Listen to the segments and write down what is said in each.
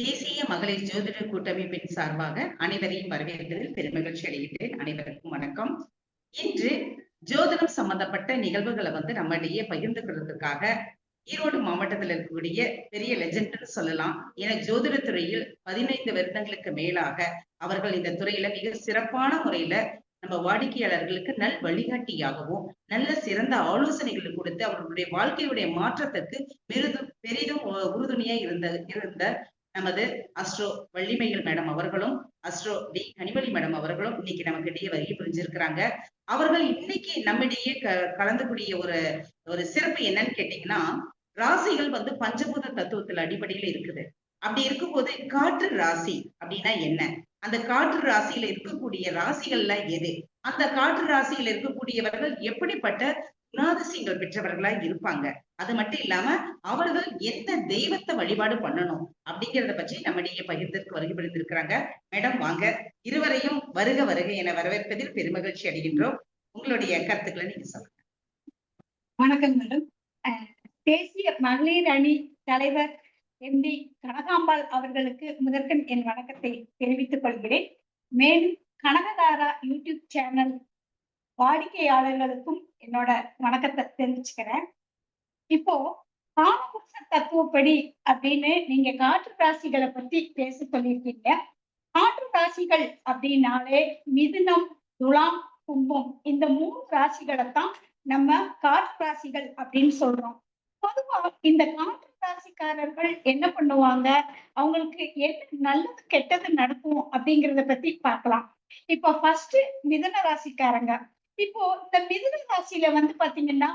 தேசிய மகளிர் ஜோதிட கூட்டமைப்பின் சார்பாக அனைவரையும் வரவேற்பதில் பெருமகிழ்ச்சி அடைகின்றேன். அனைவருக்கும் வணக்கம். இன்று ஜோதிடம் சம்பந்தப்பட்ட நிகழ்வுகளை வந்து நம்மிடையே பகிர்ந்து கொள்வதற்காக ஈரோடு மாவட்டத்தில் இருக்கக்கூடிய பெரிய லெஜெண்ட்னு சொல்லலாம். என ஜோதிட துறையில் பதினைந்து வருடங்களுக்கு மேலாக அவர்கள் இந்த துறையில மிக சிறப்பான முறையில நம்ம வாடிக்கையாளர்களுக்கு நல் வழிகாட்டியாகவும் நல்ல சிறந்த ஆலோசனைகளை கொடுத்து அவர்களுடைய வாழ்க்கையுடைய மாற்றத்திற்கு பெரிதும் பெரிதும் உறுதுணையா இருந்த இருந்த நமது அஸ்ட்ரோ வள்ளிமைகள் மேடம் அவர்களும் அஸ்ட்ரோ டி கனிமொழி மேடம் அவர்களும் இன்னைக்கு நமக்கு இடையே வருகை புரிஞ்சிருக்கிறாங்க. அவர்கள் இன்னைக்கு நம்மிடையே க கலந்துக்கூடிய ஒரு ஒரு சிறப்பு என்னன்னு கேட்டீங்கன்னா ராசிகள் வந்து பஞ்சபூத தத்துவத்தில் அடிப்படையில இருக்குது. அப்படி இருக்கும்போது காற்று ராசி அப்படின்னா என்ன? அந்த காற்று ராசியில இருக்கக்கூடிய ராசிகள்ல எது? அந்த காற்று ராசியில இருக்கக்கூடியவர்கள் எப்படிப்பட்ட குணாதிசயங்கள் பெற்றவர்களா இருப்பாங்க. அது மட்டும் இல்லாம அவர்கள் எந்த தெய்வத்தை வழிபாடு பண்ணணும் அப்படிங்கறத பற்றி நம்மிடையே பகிர்ந்ததற்கு வருகைப்படுத்திருக்கிறாங்க மேடம் வாங்க. இருவரையும் வருக வருக என வரவேற்பதில் பெருமகிழ்ச்சி அடைகின்றோம். உங்களுடைய கருத்துக்களை நீங்க சொல்லுங்க. வணக்கம் மேடம். தேசிய மகளிர் அணி தலைவர் எம்டி கனகாம்பாள் அவர்களுக்கு முதற்கண் என் வணக்கத்தை தெரிவித்துக் கொள்கிறேன். மேலும் கனகதாரா யூடியூப் சேனல் வாடிக்கையாளர்களுக்கும் என்னோட வணக்கத்தை தெரிவிச்சுக்கிறேன். இப்போ காலபுருஷ தத்துவப்படி அப்படின்னு நீங்க காற்று ராசிகளை பத்தி பேச சொல்லியிருக்கீங்க காற்று ராசிகள் அப்படின்னாலே மிதுனம் துலாம் கும்பம் இந்த மூணு ராசிகளை தான் நம்ம காற்று ராசிகள் அப்படின்னு சொல்றோம். பொதுவா இந்த காற்று ராசிக்காரர்கள் என்ன பண்ணுவாங்க? அவங்களுக்கு என்ன நல்லது கெட்டது நடக்கும் அப்படிங்கறத பத்தி பார்க்கலாம். இப்போ ஃபர்ஸ்ட் மிதன ராசிக்காரங்க. இப்போ இந்த மிதுன ராசியில வந்து பாத்தீங்கன்னா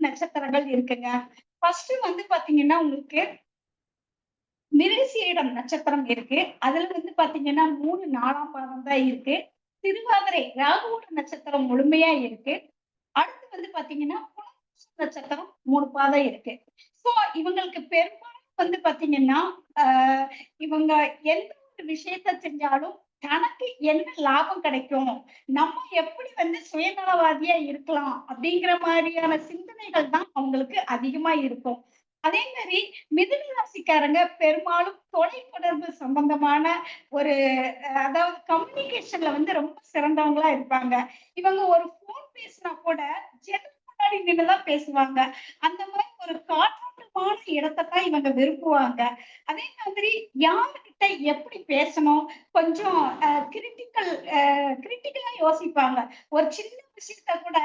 நட்சத்திரங்கள் இருக்குங்க. ஃபர்ஸ்ட் வந்து பாத்தீங்கன்னா உங்களுக்கு மிருகசீரிடம் நட்சத்திரம் இருக்கு. அதுல வந்து பாத்தீங்கன்னா மூணு நாலாம் பாதம் தான் இருக்கு. திருவாதிரை ராகுவோட நட்சத்திரம் முழுமையா இருக்கு. அடுத்து வந்து பாத்தீங்கன்னா நட்சத்திரம் மூணு பாதம் இருக்கு. சோ இவங்களுக்கு பெரும்பாலும் வந்து பாத்தீங்கன்னா ஆஹ் இவங்க எந்த ஒரு விஷயத்த செஞ்சாலும் தனக்கு என்ன லாபம் கிடைக்கும்? நம்ம எப்படி வந்து சுயநலவாதியா இருக்கலாம்? அப்படிங்கிற மாதிரியான சிந்தனைகள் தான் அவங்களுக்கு அதிகமா இருக்கும். அதே மாதிரி மிதுன ராசிக்காரங்க பெரும்பாலும் தொலைத்தொடர்பு சம்பந்தமான ஒரு அதாவது கம்யூனிகேஷன்ல வந்து ரொம்ப சிறந்தவங்களா இருப்பாங்க. இவங்க ஒரு போன் பேசினா கூட ஜெனரல் முன்னாடி நின்றுதான் பேசுவாங்க. அந்த மாதிரி ஒரு காற்றோட்டமான இடத்தான் இவங்க விரும்புவாங்க. அதே மாதிரி யாருக்கிட்ட எப்படி பேசணும்? கொஞ்சம் கிரிட்டிக்கல் கிரிட்டிக்கலா யோசிப்பாங்க. ஒரு சின்ன விஷயத்த கூட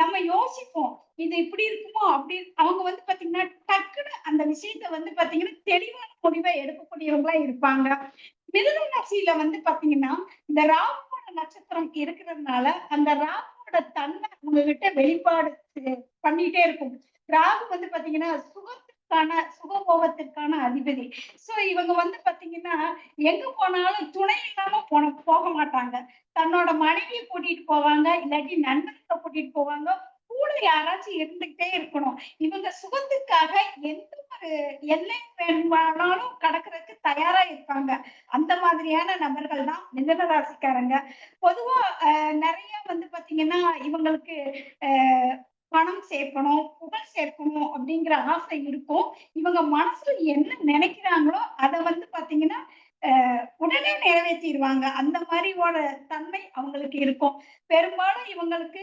நம்ம யோசிப்போம். இது இப்படி இருக்குமோ? அப்படி அவங்க வந்து பாத்தீங்கன்னா டக்குன்னு அந்த விஷயத்த வந்து பாத்தீங்கன்னா தெளிவான முடிவை எடுக்கக்கூடியவங்களா இருப்பாங்க. மிதுன ராசியில வந்து பாத்தீங்கன்னா இந்த ராகுவோட நட்சத்திரம் இருக்கிறதுனால அந்த ராகுவோட தன்மை உங்ககிட்ட வெளிப்பாடு பண்ணிட்டே இருக்கும். ராகு வந்து பாத்தீங்கன்னா சுகத்திற்கான சுகபோகத்திற்கான அதிபதி. சோ இவங்க வந்து பாத்தீங்கன்னா எங்க போனாலும் துணை இல்லாம போன போக மாட்டாங்க. தன்னோட மனைவியை கூட்டிட்டு போவாங்க இல்லாட்டி நண்பர்களை கூட்டிட்டு போவாங்க. கூட யாராச்சும் இருந்துகிட்டே இருக்கணும். இவங்க சுகத்துக்காக எந்த எல்லை வேணுமானாலும் கடக்கிறதுக்கு தயாரா இருப்பாங்க. அந்த மாதிரியான நபர்கள் தான் மிதன ராசிக்காரங்க பொதுவா நிறைய வந்து பாத்தீங்கன்னா இவங்களுக்கு பணம் சேர்க்கணும் புகழ் சேர்க்கணும் அப்படிங்கிற ஆசை இருக்கும். இவங்க மனசுல என்ன நினைக்கிறாங்களோ அதை வந்து பாத்தீங்கன்னா உடனே நிறைவேற்றிடுவாங்க. அந்த மாதிரியோட தன்மை அவங்களுக்கு இருக்கும். பெரும்பாலும் இவங்களுக்கு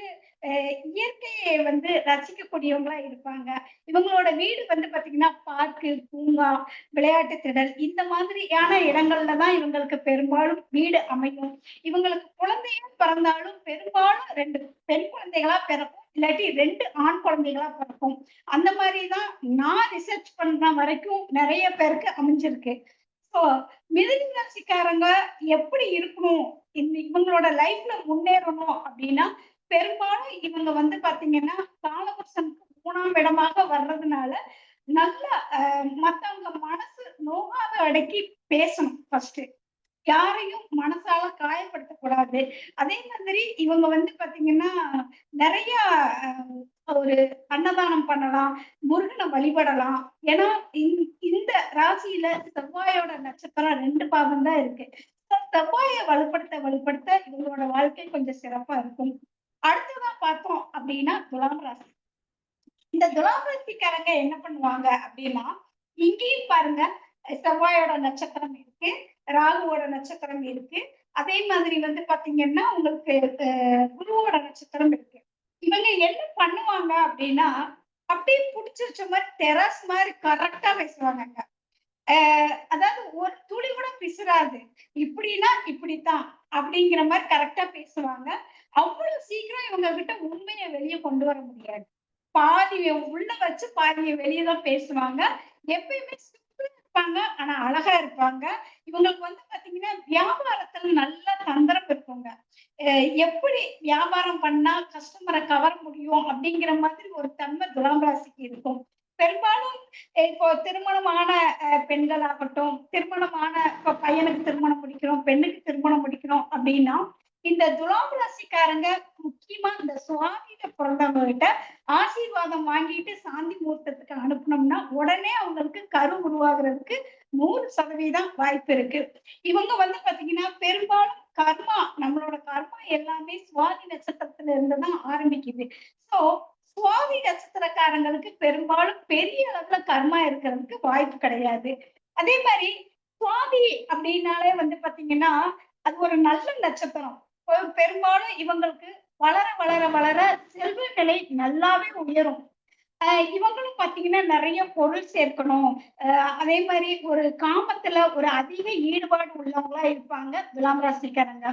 இயற்கையை வந்து ரசிக்கக்கூடியவங்களா இருப்பாங்க. இவங்களோட வீடு வந்து பாத்தீங்கன்னா பார்க்கு பூங்கா விளையாட்டு திடல் இந்த மாதிரியான இடங்கள்ல தான் இவங்களுக்கு பெரும்பாலும் வீடு அமையும். இவங்களுக்கு குழந்தையும் பிறந்தாலும் பெரும்பாலும் ரெண்டு பெண் குழந்தைகளா பிறக்கும். இல்லாட்டி ரெண்டு ஆண் குழந்தைகளா பிறக்கும். அந்த மாதிரிதான் நான் ரிசர்ச் பண்ண வரைக்கும் நிறைய பேருக்கு அமைஞ்சிருக்கு. ஸோ மிதன ராசிக்காரங்க எப்படி இருக்கணும்? இவங்களோட லைஃப்ல முன்னேறணும் அப்படின்னா பெரும்பாலும் இவங்க வந்து பாத்தீங்கன்னா காலபுருஷனுக்கு மூணாம் இடமாக வர்றதுனால நல்ல மத்தவங்க மனசு நோகாத அடக்கி பேசணும் ஃபர்ஸ்ட் யாரையும் மனசால காயப்படுத்தக்கூடாது அதே மாதிரி இவங்க வந்து பாத்தீங்கன்னா நிறைய ஒரு அன்னதானம் பண்ணலாம் முருகனை வழிபடலாம். ஏன்னா இந்த ராசியில செவ்வாயோட நட்சத்திரம் ரெண்டு பாகம் தான் இருக்கு. செவ்வாயை வலுப்படுத்த வலுப்படுத்த இவங்களோட வாழ்க்கை கொஞ்சம் சிறப்பா இருக்கும். அடுத்ததா பார்த்தோம் அப்படின்னா துலாம் ராசி. இந்த துலாம் ராசிக்காரங்க என்ன பண்ணுவாங்க அப்படின்னா இங்கேயும் பாருங்க செவ்வாயோட நட்சத்திரம் இருக்கு. ராகுவோட நட்சத்திரம் இருக்கு. அதே மாதிரி வந்து பாத்தீங்கன்னா உங்களுக்கு குருவோட நட்சத்திரம் இருக்கு. இவங்க என்ன பண்ணுவாங்க அப்படின்னா அப்படியே புடிச்சு வச்ச மாதிரி தெராஸ் மாதிரி கரெக்டா பேசுவாங்க ஆஹ் அதாவது ஒரு துளி கூட பிசுறாது. இப்படின்னா இப்படித்தான் அப்படிங்கிற மாதிரி கரெக்டா பேசுவாங்க. அவ்வளவு சீக்கிரம் இவங்க கிட்ட உண்மையை வெளியே கொண்டு வர முடியாது. பாதியை உள்ள வச்சு பாதியை வெளியே தான் பேசுவாங்க. எப்பயுமே இருப்பாங்க ஆனா அழகா இருப்பாங்க. இவங்களுக்கு வந்து பாத்தீங்கன்னா வியாபாரத்துல நல்ல தந்திரம் இருக்குங்க. எப்படி வியாபாரம் பண்ணா கஸ்டமரை கவர முடியும் அப்படிங்கிற மாதிரி ஒரு தன்மை துலாம் ராசிக்கு இருக்கும். பெரும்பாலும் இப்போ திருமணமான அஹ், பெண்களாகட்டும் திருமணமான இப்போ பையனுக்கு திருமணம் முடிக்கிறோம் பெண்ணுக்கு திருமணம் முடிக்கிறோம் அப்படின்னா இந்த துலாம் ராசிக்காரங்க முக்கியமா இந்த சுவாமியில பிறந்தவங்க கிட்ட ஆசீர்வாதம் வாங்கிட்டு சாந்தி முகூர்த்தத்துக்கு அனுப்புனோம்னா உடனே அவங்களுக்கு கரு உருவாகுறதுக்கு நூறு சதவீதம் வாய்ப்பு இருக்கு. இவங்க வந்து பாத்தீங்கன்னா பெரும்பாலும் கர்மா நம்மளோட கர்மா எல்லாமே சுவாதி நட்சத்திரத்துல இருந்துதான் ஆரம்பிக்குது. சோ சுவாதி நட்சத்திரக்காரங்களுக்கு பெரும்பாலும் பெரிய அளவுல கர்மா இருக்கிறதுக்கு வாய்ப்பு கிடையாது. அதே மாதிரி சுவாதி அப்படின்னாலே வந்து பாத்தீங்கன்னா அது ஒரு நல்ல நட்சத்திரம். பெரும்பாலும் இவங்களுக்கு வளர வளர வளர செல்வ நிலை நல்லாவே உயரும். ஆஹ் இவங்களும் பாத்தீங்கன்னா நிறைய பொருள் சேர்க்கணும். அதே மாதிரி ஒரு காமத்துல ஒரு அதிக ஈடுபாடு உள்ளவங்களா இருப்பாங்க துலாம் ராசிக்காரங்க.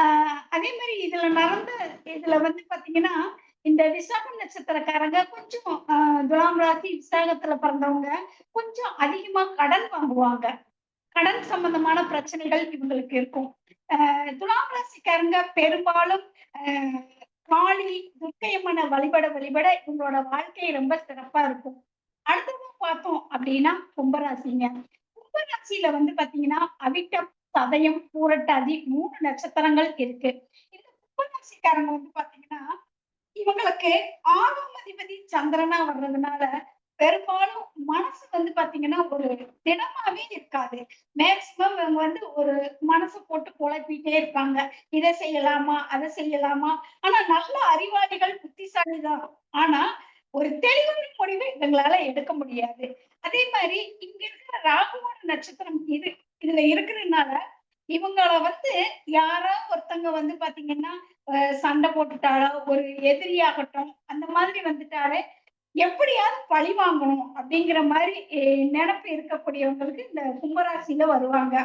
ஆஹ் அதே மாதிரி இதுல நடந்த இதுல வந்து பாத்தீங்கன்னா இந்த விசாகம் நட்சத்திரக்காரங்க கொஞ்சம் ஆஹ் துலாம் ராசி விசாகத்துல பிறந்தவங்க கொஞ்சம் அதிகமா கடன் வாங்குவாங்க. கடன் சம்பந்தமான பிரச்சனைகள் இவங்களுக்கு இருக்கும். துலாம் ராசிக்காரங்க பெரும்பாலும் காளி துர்க்கையம்மனை வழிபட வழிபட இவங்களோட வாழ்க்கை ரொம்ப சிறப்பா இருக்கும். அடுத்தது பார்த்தோம் அப்படின்னா கும்பராசிங்க. கும்பராசியில வந்து பாத்தீங்கன்னா அவிட்டம் சதயம் பூரட்டாதி மூணு நட்சத்திரங்கள் இருக்கு. இந்த கும்பராசிக்காரங்க வந்து பாத்தீங்கன்னா இவங்களுக்கு ஆறாம் அதிபதி சந்திரனா வர்றதுனால பெரும்பாலும் மனசு வந்து பாத்தீங்கன்னா ஒரு திடமாவே இருக்காது மேக்சிமம் இவங்க வந்து ஒரு மனசு போட்டு குழப்பிட்டே இருப்பாங்க. இதை செய்யலாமா அதை செய்யலாமா? ஆனா நல்ல அறிவாளிகள் புத்திசாலிதான். ஆனா ஒரு தெளிவான முடிவு இவங்களால எடுக்க முடியாது. அதே மாதிரி இங்க இருக்கிற ராகுவோட நட்சத்திரம் இது இதுல இருக்கிறதுனால இவங்கள வந்து யாரோ ஒருத்தங்க வந்து பாத்தீங்கன்னா சண்டை போட்டுட்டாலோ ஒரு எதிரியாகட்டும் அந்த மாதிரி வந்துட்டாலே எப்படியாவது பழி வாங்கணும் அப்படிங்கிற மாதிரி நினைப்பு இருக்கக்கூடியவங்களுக்கு இந்த கும்பராசியில வருவாங்க.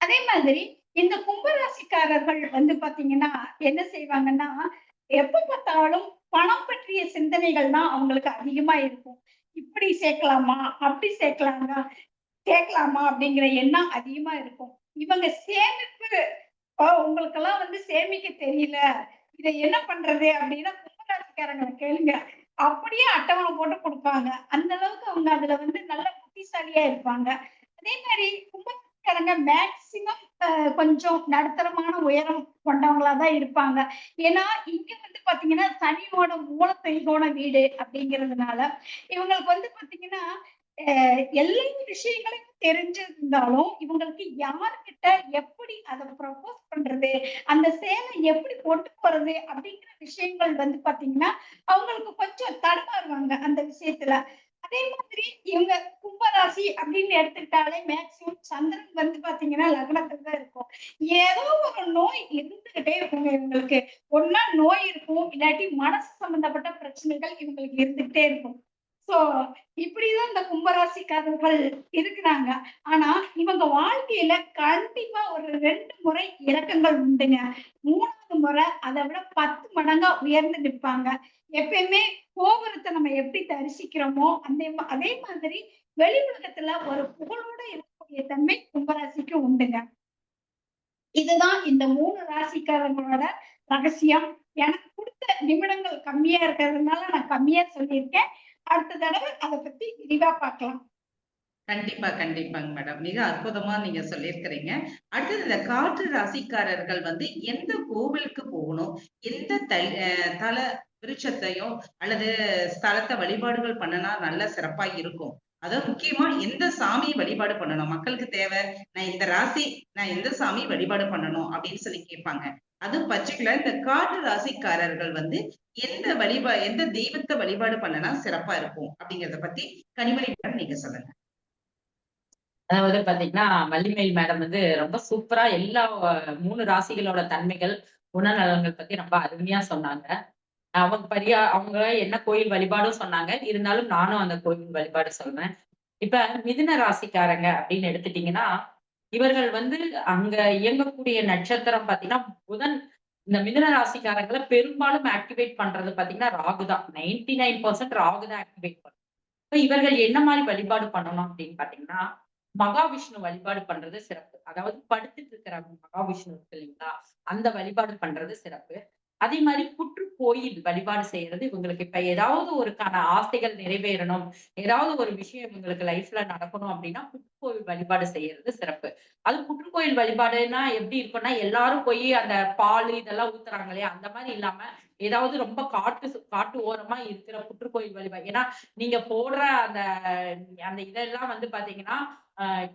அதே மாதிரி இந்த கும்பராசிக்காரர்கள் வந்து பாத்தீங்கன்னா என்ன செய்வாங்கன்னா எப்ப பார்த்தாலும் பணம் பற்றிய சிந்தனைகள் தான் அவங்களுக்கு அதிகமா இருக்கும். இப்படி சேர்க்கலாமா அப்படி சேர்க்கலாங்க சேர்க்கலாமா அப்படிங்கிற எண்ணம் அதிகமா இருக்கும். இவங்க சேமிப்பு உங்களுக்கு உங்களுக்கெல்லாம் வந்து சேமிக்க தெரியல. இதை என்ன பண்றது அப்படின்னா கும்பராசிக்காரங்களை கேளுங்க. அப்படியே அட்டவணை போட்டு கொடுப்பாங்க. அந்த அளவுக்கு அவங்க அதுல வந்து நல்ல புத்திசாலியா இருப்பாங்க. அதே மாதிரி கும்பராசிக்காரங்க மேக்சிமம் கொஞ்சம் நடுத்தரமான உயரம் கொண்டவங்களா தான் இருப்பாங்க. ஏன்னா இங்க வந்து பாத்தீங்கன்னா சனியோட மூல தெய்வோன வீடு அப்படிங்கிறதுனால இவங்களுக்கு வந்து பாத்தீங்கன்னா அஹ் எல்லா விஷயங்களையும் தெரிஞ்சிருந்தாலும் இவங்களுக்கு யார்கிட்ட எப்படி அதை ப்ரப்போஸ் பண்றது அந்த சேலை எப்படி கொண்டு போறது அப்படிங்கிற விஷயங்கள் வந்து பாத்தீங்கன்னா அவங்களுக்கு கொஞ்சம் அந்த விஷயத்துல. அதே மாதிரி இவங்க கும்பராசி அப்படின்னு எடுத்துக்கிட்டாலே மேக்சிமம் சந்திரன் வந்து பாத்தீங்கன்னா லக்னத்துல தான் இருக்கும். ஏதோ ஒரு நோய் இருந்துகிட்டே இருக்குங்க இவங்களுக்கு. ஒன்னா நோய் இருக்கும் இல்லாட்டி மனசு சம்பந்தப்பட்ட பிரச்சனைகள் இவங்களுக்கு இருந்துகிட்டே இருக்கும். சோ இப்படிதான் இந்த கும்பராசிக்காரர்கள் இருக்கிறாங்க. ஆனா இவங்க வாழ்க்கையில கண்டிப்பா ஒரு ரெண்டு முறை இலக்கங்கள் உண்டுங்க. மூணாவது முறை அதை விட பத்து மடங்கா உயர்ந்து நிற்பாங்க. எப்பயுமே கோபுரத்தை நம்ம எப்படி தரிசிக்கிறோமோ அந்த அதே மாதிரி வெளி உலகத்துல ஒரு புகழோட இருக்கக்கூடிய தன்மை கும்பராசிக்கு உண்டுங்க. இதுதான் இந்த மூணு ராசிக்காரங்களோட ரகசியம். எனக்கு கொடுத்த நிமிடங்கள் கம்மியா இருக்கிறதுனால நான் கம்மியா சொல்லியிருக்கேன். அடுத்த தடவை அதை பத்தி விரிவா பார்க்கலாம். கண்டிப்பா கண்டிப்பாங்க மேடம். மிக அற்புதமா நீங்க சொல்லியிருக்கிறீங்க. அடுத்தது இந்த காற்று ராசிக்காரர்கள் வந்து எந்த கோவிலுக்கு போகணும்? எந்த தை தல விருட்சத்தையும் அல்லது ஸ்தலத்தை வழிபாடுகள் பண்ணனா நல்ல சிறப்பா இருக்கும். அதாவது முக்கியமா எந்த சாமியை வழிபாடு பண்ணணும்? மக்களுக்கு தேவை. நான் இந்த ராசி நான் எந்த சாமி வழிபாடு பண்ணணும்? அப்படின்னு சொல்லி கேட்பாங்க. அது பர்டிகுலர் இந்த காற்று ராசிக்காரர்கள் வந்து எந்த வழிபா எந்த தெய்வத்தை வழிபாடு பண்ணனா சிறப்பா இருக்கும் அப்படிங்கறத பத்தி கனிமொழி மேடம் நீங்க சொல்லுங்க. அதாவது பாத்தீங்கன்னா வள்ளிமயில் மேடம் வந்து ரொம்ப சூப்பரா எல்லா மூணு ராசிகளோட தன்மைகள் குணநலன்கள் பத்தி ரொம்ப அருமையா சொன்னாங்க. அவங்க பரியா அவங்க என்ன கோயில் வழிபாடும் சொன்னாங்க. இருந்தாலும் நானும் அந்த கோயில் வழிபாடு சொல்றேன். இப்ப மிதுன ராசிக்காரங்க அப்படின்னு எடுத்துட்டீங்கன்னா இவர்கள் வந்து அங்க இயங்கக்கூடிய நட்சத்திரம் பாத்தீங்கன்னா புதன் இந்த மிதன ராசிக்காரங்களை பெரும்பாலும் ஆக்டிவேட் பண்றது பாத்தீங்கன்னா ராகு தான் நைன்டி நைன் பர்சன்ட் ராகு தான் ஆக்டிவேட் பண்ணும். இப்ப இவர்கள் என்ன மாதிரி வழிபாடு பண்ணணும் அப்படின்னு பாத்தீங்கன்னா மகாவிஷ்ணு வழிபாடு பண்றது சிறப்பு. அதாவது படுத்துட்டு இருக்கிற மகாவிஷ்ணு இருக்கு இல்லைங்களா அந்த வழிபாடு பண்றது சிறப்பு. அதே மாதிரி புற்று கோயில் வழிபாடு செய்யறது இவங்களுக்கு இப்ப ஏதாவது ஒருக்கான ஆசைகள் நிறைவேறணும். ஏதாவது ஒரு விஷயம் இவங்களுக்கு லைஃப்ல நடக்கணும் அப்படின்னா புற்றுக்கோயில் வழிபாடு செய்யறது சிறப்பு. அது புற்றுக்கோயில் வழிபாடுன்னா எப்படி இருக்கும்னா எல்லாரும் போய் அந்த பால் இதெல்லாம் ஊத்துறாங்க இல்லையா அந்த மாதிரி இல்லாம ஏதாவது ரொம்ப காட்டு சு- காட்டு ஓரமா இருக்கிற புற்றுக்கோயில் வழிபாடு ஏன்னா நீங்க போடுற அந்த அந்த இதெல்லாம் வந்து பாத்தீங்கன்னா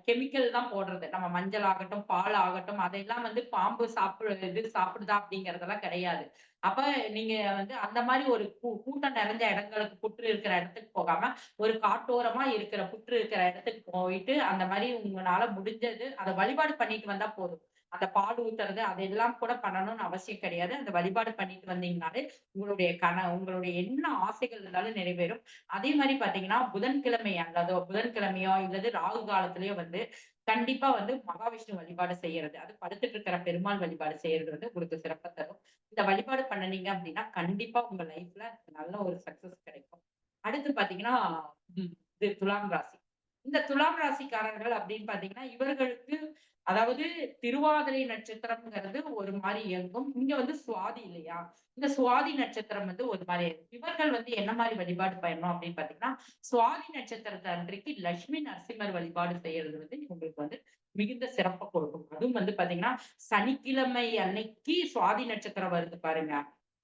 கெமிக்கல் தான் போடுறது. நம்ம மஞ்சள் ஆகட்டும் பால் ஆகட்டும் அதெல்லாம் வந்து பாம்பு சாப்பிடு இது சாப்பிடுதா அப்படிங்கறதெல்லாம் கிடையாது. அப்ப நீங்க வந்து அந்த மாதிரி ஒரு கூ- கூட்டம் நிறைஞ்ச இடங்களுக்கு புற்று இருக்கிற இடத்துக்கு போகாம ஒரு காட்டோரமா இருக்கிற புற்று இருக்கிற இடத்துக்கு போயிட்டு அந்த மாதிரி உங்களால முடிஞ்சது அதை வழிபாடு பண்ணிட்டு வந்தா போதும். அந்த பால் ஊத்துறது அதெல்லாம் கூட பண்ணணும்னு அவசியம் கிடையாது. அந்த வழிபாடு பண்ணிட்டு வந்தீங்கனாலே உங்களுடைய கன உங்களுடைய என்ன ஆசைகள் இருந்தாலும் நிறைவேறும். அதே மாதிரி பாத்தீங்கன்னா புதன்கிழமை அல்லதோ புதன்கிழமையோ இல்லது ராகு காலத்திலயோ வந்து கண்டிப்பா வந்து மகாவிஷ்ணு வழிபாடு செய்யறது. அது படுத்துட்டு இருக்கிற பெருமாள் வழிபாடு செய்யறது வந்து உங்களுக்கு சிறப்பை தரும். இந்த வழிபாடு பண்ணுனீங்க அப்படின்னா கண்டிப்பா உங்க லைஃப்ல நல்ல ஒரு சக்சஸ் கிடைக்கும். அடுத்து பாத்தீங்கன்னா இது துலாம் ராசி. இந்த துலாம் ராசிக்காரர்கள் அப்படின்னு பாத்தீங்கன்னா இவர்களுக்கு அதாவது திருவாதிரை நட்சத்திரம்ங்கிறது ஒரு மாதிரி இயங்கும். இங்க வந்து சுவாதி இல்லையா? இந்த சுவாதி நட்சத்திரம் வந்து ஒரு மாதிரி இவர்கள் வந்து என்ன மாதிரி வழிபாடு பண்ணணும் அப்படின்னு பாத்தீங்கன்னா சுவாதி நட்சத்திரத்தை அன்றைக்கு லட்சுமி நரசிம்மர் வழிபாடு செய்யறது வந்து உங்களுக்கு வந்து மிகுந்த சிறப்பை கொடுக்கும். அதுவும் வந்து பாத்தீங்கன்னா சனிக்கிழமை அன்னைக்கு சுவாதி நட்சத்திரம் வருது பாருங்க.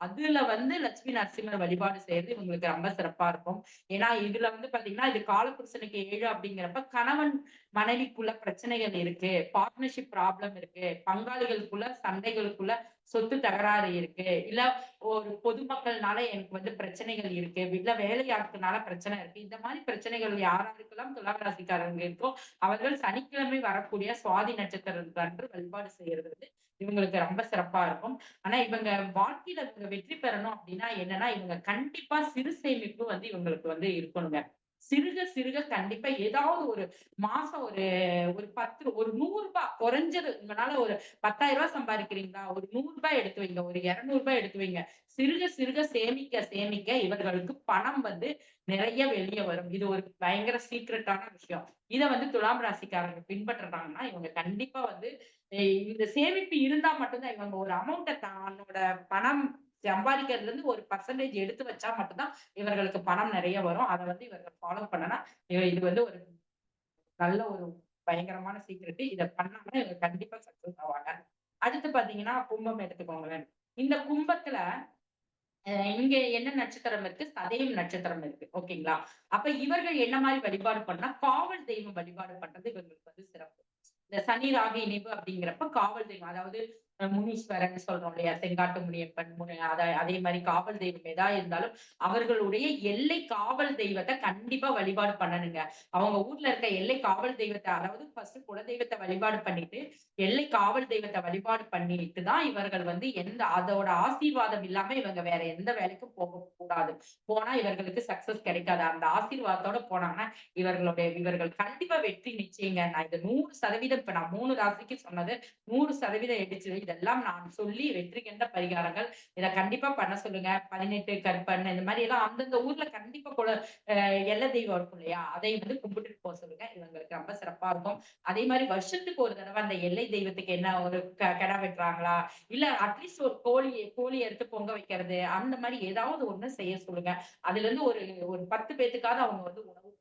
அதுல வந்து லட்சுமி நரசிம்மர் வழிபாடு செய்யறது இவங்களுக்கு ரொம்ப சிறப்பா இருக்கும். ஏன்னா இதுல வந்து பாத்தீங்கன்னா இது காலபுருஷனுக்கு ஏழு அப்படிங்கிறப்ப கணவன் மனைவிக்குள்ள பிரச்சனைகள் இருக்கு. பார்ட்னர்ஷிப் ப்ராப்ளம் இருக்கு. பங்காளிகளுக்குள்ள சண்டைகளுக்குள்ள சொத்து தகராறு இருக்கு. இல்ல ஒரு பொதுமக்கள்னால எனக்கு வந்து பிரச்சனைகள் இருக்கு. இல்ல வேலையாட்கள்னால பிரச்சனை இருக்கு. இந்த மாதிரி பிரச்சனைகள் யாராருக்கெல்லாம் துலாம் ராசிக்காரங்க இருக்கோ அவர்கள் சனிக்கிழமை வரக்கூடிய சுவாதி நட்சத்திரத்துக்கு அன்று வழிபாடு செய்யறது வந்து இவங்களுக்கு ரொம்ப சிறப்பா இருக்கும். ஆனா இவங்க வாழ்க்கையில இவங்க வெற்றி பெறணும் அப்படின்னா என்னன்னா இவங்க கண்டிப்பா சிறு சேமிப்பு வந்து இவங்களுக்கு வந்து இருக்கணுங்க. சிறுக சிறுக கண்டிப்பா ஏதாவது ஒரு மாசம் ஒரு ஒரு பத்து ஒரு நூறு ரூபாய் குறைஞ்சது. உங்களால ஒரு பத்தாயிரம் ரூபாய் சம்பாதிக்கிறீங்களா? ஒரு நூறு ரூபாய் எடுத்து வைங்க. ஒரு இருநூறு ரூபாய் எடுத்து வைங்க. சிறுக சிறுக சேமிக்க சேமிக்க இவர்களுக்கு பணம் வந்து நிறைய வெளியே வரும். இது ஒரு பயங்கர சீக்ரெட்டான விஷயம். இத வந்து துலாம் ராசிக்காரங்க பின்பற்றுறாங்கன்னா இவங்க கண்டிப்பா வந்து இந்த சேமிப்பு இருந்தா மட்டும்தான் இவங்க ஒரு அமௌண்ட்டை தன்னோட பணம் சம்பாதிக்கிறதுல இருந்து ஒரு பர்சன்டேஜ் எடுத்து வச்சா மட்டும்தான் இவர்களுக்கு பணம் நிறைய வரும். அதை வந்து இவர்கள் ஃபாலோ பண்ணனா இது வந்து ஒரு நல்ல ஒரு பயங்கரமான சீக்ரெட் இதை பண்ணாங்கன்னா இவங்க கண்டிப்பா சக்சஸ் ஆவாங்க. அடுத்து பாத்தீங்கன்னா கும்பம் எடுத்துக்கோங்களேன். இந்த கும்பத்துல அஹ் இங்க என்ன நட்சத்திரம் இருக்கு? சதயம் நட்சத்திரம் இருக்கு. ஓகேங்களா? அப்ப இவர்கள் என்ன மாதிரி வழிபாடு பண்ணா காவல் தெய்வம் வழிபாடு பண்றது இவங்களுக்கு வந்து சிறப்பு. இந்த சனி ராகு இணைவு அப்படிங்கிறப்ப காவல் தெய்வம் அதாவது முனீஸ்வரன் சொல்றோம் இல்லையா? செங்காட்டு முனியப்பன் முனி அதை அதே மாதிரி காவல் தெய்வம் எதா இருந்தாலும் அவர்களுடைய எல்லை காவல் தெய்வத்தை கண்டிப்பா வழிபாடு பண்ணணுங்க. அவங்க ஊர்ல இருக்க எல்லை காவல் தெய்வத்தை அதாவது ஃபர்ஸ்ட் குலதெய்வத்தை வழிபாடு பண்ணிட்டு எல்லை காவல் தெய்வத்தை வழிபாடு பண்ணிட்டு தான் இவர்கள் வந்து எந்த அதோட ஆசீர்வாதம் இல்லாம இவங்க வேற எந்த வேலைக்கும் போக கூடாது. போனா இவர்களுக்கு சக்சஸ் கிடைக்காது. அந்த ஆசீர்வாதத்தோட போனாங்கன்னா இவர்களுடைய இவர்கள் கண்டிப்பா வெற்றி நிச்சயங்க. நான் இது நூறு சதவீதம் இப்ப நான் மூணு ராசிக்கு சொன்னது நூறு சதவீதம் எடுத்து இதெல்லாம் நான் சொல்லி வெற்றி கண்ட பரிகாரங்கள். இதை கண்டிப்பா பண்ண சொல்லுங்க. பதினெட்டு கற்பன் இந்த மாதிரி எல்லாம் அந்தந்த ஊர்ல கண்டிப்பா குல எல்லை தெய்வம் இருக்கும் இல்லையா? அதை வந்து கும்பிட்டுட்டு போக சொல்லுங்க. இவங்களுக்கு ரொம்ப சிறப்பா இருக்கும். அதே மாதிரி வருஷத்துக்கு ஒரு தடவை அந்த எல்லை தெய்வத்துக்கு என்ன ஒரு க- கிடா வெட்டுறாங்களா? இல்ல அட்லீஸ்ட் ஒரு கோழி கோழி எடுத்து பொங்க வைக்கிறது. அந்த மாதிரி ஏதாவது ஒண்ணு செய்ய சொல்லுங்க. அதுல இருந்து ஒரு ஒரு பத்து பேத்துக்காவது அவங்க வந்து உணவு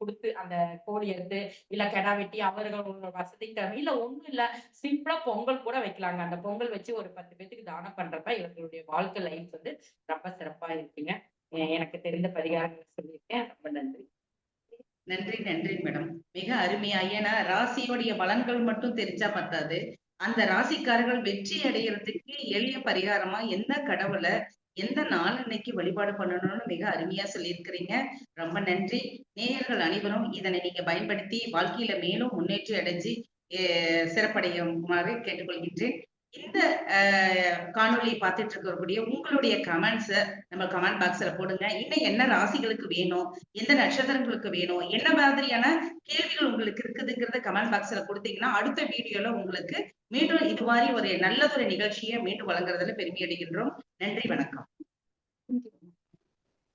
கொடுத்து அந்த கோழி எடுத்து இல்ல கிடா வெட்டி அவர்களோட வசதிக்கு தகுந்த இல்ல ஒண்ணும் இல்ல சிம்பிளா பொங்கல் கூட வைக்கலாங்க. அந்த பொங்கல் வச்சு ஒரு பத்து பேத்துக்கு தானம் பண்றப்ப இவர்களுடைய வாழ்க்கை லைஃப் வந்து ரொம்ப சிறப்பா இருக்குங்க. எனக்கு தெரிந்த பரிகாரங்கள் சொல்லியிருக்கேன். ரொம்ப நன்றி. நன்றி நன்றி மேடம். மிக அருமையா. ஏன்னா ராசியோடைய பலன்கள் மட்டும் தெரிஞ்சா பத்தாது. அந்த ராசிக்காரர்கள் வெற்றி அடைகிறதுக்கு எளிய பரிகாரமா என்ன கடவுளை எந்த நாள் அன்னைக்கு வழிபாடு பண்ணணும்னு மிக அருமையா சொல்லியிருக்கிறீங்க. ரொம்ப நன்றி. நேயர்கள் அனைவரும் இதனை நீங்க பயன்படுத்தி வாழ்க்கையில மேலும் முன்னேற்றி அடைஞ்சு சிறப்படையுமாறு கேட்டுக்கொள்கின்றேன். இந்த காணொலி பார்த்துட்டு இருக்கக்கூடிய உங்களுடைய கமெண்ட்ஸ் நம்ம கமெண்ட் பாக்ஸ்ல போடுங்க. இன்னும் என்ன ராசிகளுக்கு வேணும்? எந்த நட்சத்திரங்களுக்கு வேணும்? என்ன மாதிரியான கேள்விகள் உங்களுக்கு இருக்குதுங்கிறத கமெண்ட் பாக்ஸ்ல கொடுத்தீங்கன்னா அடுத்த வீடியோல உங்களுக்கு மீண்டும் இது மாதிரி ஒரு நல்லதொரு நிகழ்ச்சியை மீண்டும் வழங்குறதுல பெருமை அடைகின்றோம். நன்றி வணக்கம்.